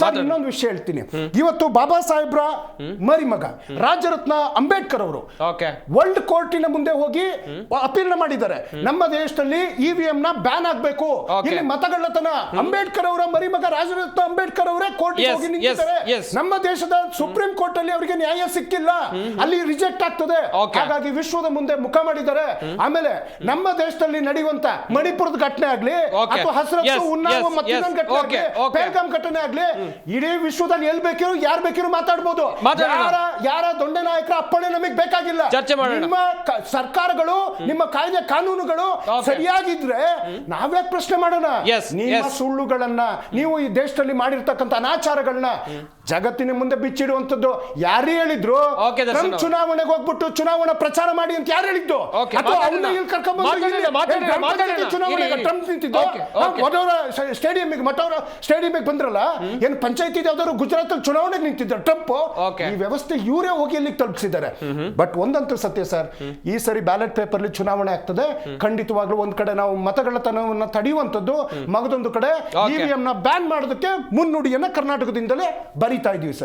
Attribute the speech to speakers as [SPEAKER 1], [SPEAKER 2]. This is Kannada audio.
[SPEAKER 1] ಸರ್ ಇನ್ನೊಂದು ವಿಷಯ ಹೇಳ್ತೀನಿ. ಇವತ್ತು ಬಾಬಾ ಸಾಹೇಬ್ರ ಮರಿಮಗ ರಾಜರತ್ನ ಅಂಬೇಡ್ಕರ್ ಅವರು ವರ್ಲ್ಡ್ ಕೋರ್ಟಿನ ಮುಂದೆ ಹೋಗಿ ಅಪೀಲ್ ಮಾಡಿದ್ದಾರೆ. ನಮ್ಮ ದೇಶದಲ್ಲಿ ಇವಿಎಂ ನ ಬ್ಯಾನ್ ಆಗ್ಬೇಕು. ಇಲ್ಲಿ ಮತಗಳ್ಳತನ. ಅಂಬೇಡ್ಕರ್ ಅವರ ಮರಿಮಗ ರಾಜರತ್ನ ಅಂಬೇಡ್ಕರ್ ಅವರೇ ಕೋರ್ಟ್ ಹೋಗಿ ನಿಂತಿದ್ದಾರೆ. ನಮ್ಮ ದೇಶದ ಸುಪ್ರೀಂ ಕೋರ್ಟ್ ಅಲ್ಲಿ ಅವರಿಗೆ ನ್ಯಾಯ ಸಿಕ್ಕಿಲ್ಲ. ಅಲ್ಲಿ ರಿಜೆಕ್ಟ್ ಆಗ್ತದೆ. ಹಾಗಾಗಿ ವಿಶ್ವದ ಮುಂದೆ ಮುಖ ಮಾಡಿದ್ದಾರೆ. ಆಮೇಲೆ ನಮ್ಮ ದೇಶದಲ್ಲಿ ನಡೆಯುವಂತ ಮಣಿಪುರದ ಘಟನೆ ಆಗ್ಲಿ. ಅಥವಾ
[SPEAKER 2] Yes,
[SPEAKER 1] ಉನ್ನಾವ ಘಟನೆ ಆಗ್ಲಿ ಘಟನೆ ಆಗ್ಲಿ ಇಡೀ ವಿಶ್ವದಲ್ಲಿ ಎಲ್ಲಿ ಬೇಕಿರೋ ಯಾರು ಬೇಕಿರೋ ಮಾತಾಡ್ಬೋದು. ಯಾರ ಯಾರ ದೊಡ್ಡ ನಾಯಕರ ಅಪ್ಪಣೆ ನಮಗೆ ಬೇಕಾಗಿಲ್ಲ.
[SPEAKER 2] ಚರ್ಚೆ.
[SPEAKER 1] ನಿಮ್ಮ ಸರ್ಕಾರಗಳು ನಿಮ್ಮ ಕಾಯ್ದೆ ಕಾನೂನುಗಳು. ಸರಿಯಾಗಿದ್ರೆ ನಾವ್ಯಾಕೆ ಪ್ರಶ್ನೆ ಮಾಡೋಣ? ನಿಮ್ಮ ಸುಳ್ಳುಗಳನ್ನ ನೀವು ಈ ದೇಶದಲ್ಲಿ ಮಾಡಿರ್ತಕ್ಕಂಥ ಅನಾಚಾರಗಳನ್ನ ಜಗತ್ತಿನ ಮುಂದೆ ಬಿಚ್ಚಿಡುವಂತದ್ದು ಯಾರು ಹೇಳಿದ್ರು? ಚುನಾವಣೆಗೆ ಹೋಗ್ಬಿಟ್ಟು ಚುನಾವಣಾ ಪ್ರಚಾರ ಮಾಡಿ ಅಂತ ಯಾರು ಹೇಳಿದ್ದು?
[SPEAKER 2] ಸ್ಟೇಡಿಯಂ.
[SPEAKER 1] ಮಠವರ ಸ್ಟೇಡಿಯಂಗೆ ಬಂದ್ರಲ್ಲ ಏನ್ ಪಂಚಾಯತಿ ಯಾವ್ದಾದ್ರು ಗುಜರಾತ್ ಅಲ್ಲಿ ಚುನಾವಣೆಗೆ ನಿಂತಿದ್ದ ಟ್ರಂಪ್. ಈ ವ್ಯವಸ್ಥೆ ಇವರೇ ಹೋಗಿ ಅಲ್ಲಿ ತಲುಪಿಸಿದ್ದಾರೆ. ಬಟ್ ಒಂದಂತೂ ಸತ್ಯ ಸರ್ ಈ ಸರಿ ಬ್ಯಾಲೆಟ್ ಪೇಪರ್ ಅಲ್ಲಿ ಚುನಾವಣೆ ಆಗ್ತದೆ. ಖಂಡಿತವಾಗ್ಲೂ ಒಂದ್ ಕಡೆ ನಾವು ಮತಗಳತನವನ್ನ ತಡೆಯುವಂತದ್ದು ಮಗದೊಂದು ಕಡೆ ಇವಿಎಂ ನ ಬ್ಯಾನ್ ಮಾಡೋದಕ್ಕೆ ಮುನ್ನುಡಿಯನ್ನ ಕರ್ನಾಟಕದಿಂದಲೇ りたいという人